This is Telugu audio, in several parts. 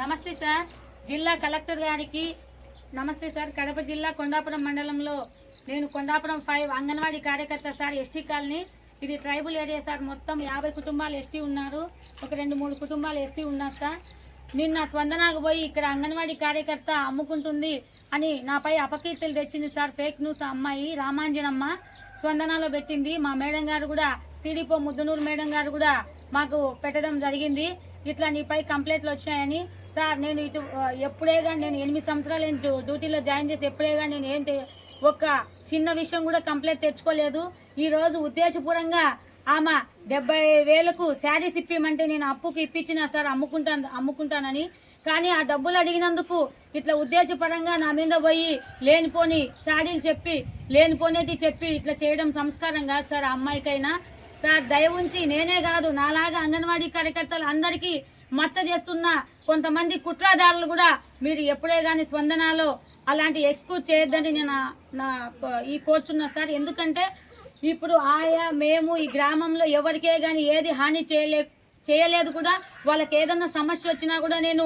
నమస్తే సార్. జిల్లా కలెక్టర్ గారికి నమస్తే సార్. కడప జిల్లా కొండాపురం మండలంలో నేను కొండాపురం ఫైవ్ అంగన్వాడీ కార్యకర్త సార్ ఎస్టీ కాలనీ. ఇది ట్రైబల్ ఏరియా సార్. మొత్తం యాభై కుటుంబాలు ఎస్టీ ఉన్నారు. ఒక రెండు మూడు కుటుంబాలు ఎస్టీ ఉన్నారు సార్. నిన్న స్పందనకు పోయి ఇక్కడ అంగన్వాడీ కార్యకర్త అమ్ముకుంటుంది అని నాపై అపకీర్తులు తెచ్చింది సార్. ఫేక్ న్యూస్ అమ్మాయి రామాంజనమ్మ స్పందనలో పెట్టింది. మా మేడం గారు కూడా సిడిపో ముద్దునూరు మేడం గారు కూడా మాకు పెట్టడం జరిగింది. ఇట్లా నీపై కంప్లైంట్లు వచ్చాయని సార్ నేను ఇటు ఎప్పుడే కానీ నేను ఎనిమిది సంవత్సరాలు నేను డ్యూటీలో జాయిన్ చేసి ఎప్పుడే కానీ నేను ఏంటి ఒక్క చిన్న విషయం కూడా కంప్లైంట్ తెచ్చుకోలేదు. ఈరోజు ఉద్దేశపూర్వంగా ఆమె డెబ్బై వేలకు శారీస్ ఇప్పిమంటే నేను అప్పుకి ఇప్పించిన సార్ అమ్ముకుంటాను అమ్ముకుంటానని. కానీ ఆ డబ్బులు అడిగినందుకు ఇట్లా ఉద్దేశపరంగా నా మీద పోయి లేనిపోని చాడీలు చెప్పి లేనిపోనేటి చెప్పి ఇట్లా చేయడం సంస్కారం కాదు సార్ ఆ అమ్మాయికైనా. సార్ దయ ఉంచి నేనే కాదు నాలాగా అంగన్వాడీ కార్యకర్తలు అందరికీ మచ్చ చేస్తున్న కొంతమంది కుట్రదారులు కూడా మీరు ఎప్పుడే కానీ స్పందనలో అలాంటి ఎక్స్క్యూజ్ చేయొద్దని నేను నా- ఈ కోర్చున్నా సార్. ఎందుకంటే ఇప్పుడు ఆయా మేము ఈ గ్రామంలో ఎవరికే కానీ ఏది హాని చేయలే చేయలేదు కూడా వాళ్ళకి ఏదన్నా సమస్య వచ్చినా కూడా నేను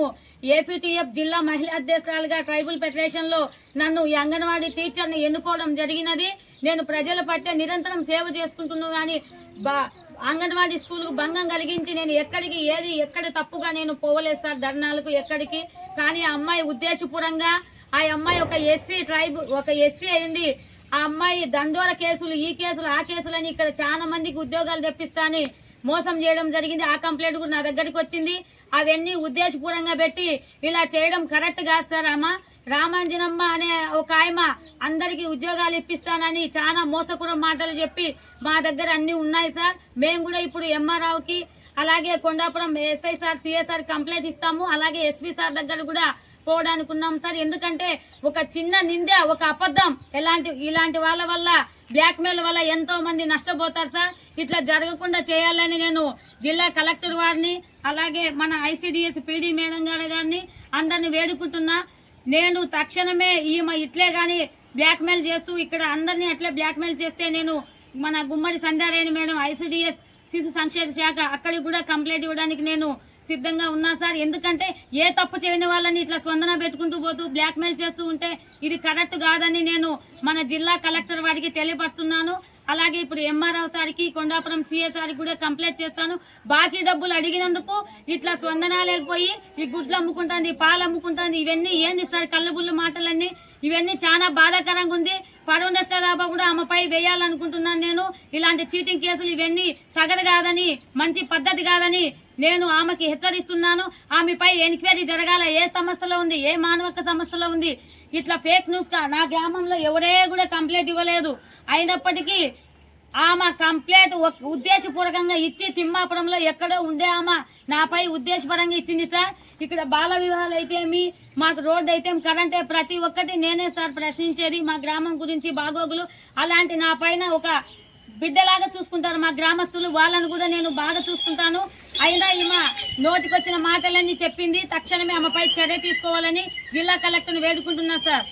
ఏపీటీఎఫ్ జిల్లా మహిళా అధ్యక్షురాలుగా ట్రైబల్ ఫెడరేషన్లో నన్ను ఈ అంగన్వాడీ టీచర్ని ఎన్నుకోవడం జరిగినది. నేను ప్రజల పట్ల నిరంతరం సేవ చేసుకుంటున్నాను కానీ బా అంగన్వాడీ స్కూల్కు భంగం కలిగించి నేను ఎక్కడికి ఏది ఎక్కడ తప్పుగా నేను పోవలేదు సార్ ధర్నాలకు ఎక్కడికి. కానీ ఆ అమ్మాయి ఉద్దేశపూరంగా ఆ అమ్మాయి ఒక ఎస్సీ ట్రైబ్ ఒక ఎస్సీ అయింది. ఆ అమ్మాయి దండోర కేసులు ఈ కేసులు ఆ కేసులని ఇక్కడ చాలా మందికి ఉద్యోగాలు తెప్పిస్తాని మోసం చేయడం జరిగింది. ఆ కంప్లైంట్ కూడా నా దగ్గరికి వచ్చింది. అవన్నీ ఉద్దేశపూర్వంగా పెట్టి ఇలా చేయడం కరెక్ట్ కాదు సార్ అమ్మ. రామాంజనమ్మ అనే ఒక ఆయమ అందరికీ ఉద్యోగాలు ఇప్పిస్తానని చాలా మోసకూర మాటలు చెప్పి మా దగ్గర అన్నీ ఉన్నాయి సార్. మేము కూడా ఇప్పుడు ఎంఆర్ఆవుకి అలాగే Kondapuram SI sir CSR complaint ఇస్తాము అలాగే ఎస్పీ సార్ దగ్గర కూడా పోవడానికి ఉన్నాం సార్. ఎందుకంటే ఒక చిన్న నింద ఒక అబద్ధం ఎలాంటి ఇలాంటి వాళ్ళ వల్ల బ్లాక్మెయిల్ వల్ల ఎంతో మంది నష్టపోతారు సార్. ఇట్లా జరగకుండా చేయాలని నేను జిల్లా కలెక్టర్ వారిని అలాగే మన ఐసిడిఎస్ పీడీ మేడం గారి గారిని అందరిని వేడుకుంటున్నా. నేను తక్షణమే ఈమె ఇట్లే గాని బ్లాక్మెయిల్ చేస్తూ ఇక్కడ అందరినీ అట్లే బ్లాక్మెయిల్ చేస్తే నేను మన గుమ్మడి సంధ్యారేణి మేడం ఐసిడిఎస్ శిశు సంక్షేమ శాఖ అక్కడికి కూడా కంప్లైంట్ ఇవ్వడానికి నేను సిద్ధంగా ఉన్నా సార్. ఎందుకంటే ఏ తప్పు చేయని వాళ్ళని ఇట్లా స్పందన పెట్టుకుంటూ పోతూ బ్లాక్మెయిల్ చేస్తూ ఉంటే ఇది కరెక్ట్ కాదని నేను మన జిల్లా కలెక్టర్ వారికి తెలియపరుస్తున్నాను. అలాగే ఇప్పుడు ఎంఆర్ఓ సార్కి కొండాపురం సిఎస్ఆర్కి సార్కి కూడా కంప్లైంట్ చేస్తాను. బాకీ డబ్బులు అడిగినందుకు ఇట్లా స్పందన లేకపోయి ఈ గుడ్లు అమ్ముకుంటుంది పాలు అమ్ముకుంటుంది ఇవన్నీ ఏంది సార్ కళ్ళబుల్లు మాటలన్నీ? ఇవన్నీ చాలా బాధాకరంగా ఉంది. పరువు నష్టదాబా కూడా ఆమెపై వేయాలనుకుంటున్నాను నేను. ఇలాంటి చీటింగ్ కేసులు ఇవన్నీ తగదు కాదని మంచి పద్ధతి కాదని నేను ఆమెకి హెచ్చరిస్తున్నాను. ఆమెపై ఎంక్వైరీ జరగాల. ఏ సంస్థలో ఉంది? ఏ మానవక సంస్థలో ఉంది? ఇట్లా ఫేక్ న్యూస్గా నా గ్రామంలో ఎవరే కూడా కంప్లైంట్ ఇవ్వలేదు. అయినప్పటికీ ఆమె కంప్లైంట్ ఉద్దేశపూర్వకంగా ఇచ్చి తిమ్మాపురంలో ఎక్కడో ఉండే ఆమె నాపై ఉద్దేశపరంగా ఇచ్చింది సార్. ఇక్కడ బాల వివాహాలు అయితేమి మాకు రోడ్డు అయితే కరెంట్ ప్రతి ఒక్కటి నేనే సార్ ప్రశ్నించేది. మా గ్రామం గురించి బాగోగులు అలాంటి నా పైన ఒక బిడ్డలాగా చూసుకుంటారు మా గ్రామస్తులు. వాళ్ళని కూడా నేను బాగా చూసుకుంటాను. అయినా ఈమె నోటికొచ్చిన మాటలన్నీ చెప్పింది. తక్షణమే ఆమెపై చర్య తీసుకోవాలని జిల్లా కలెక్టర్ని వేడుకుంటున్నా సార్.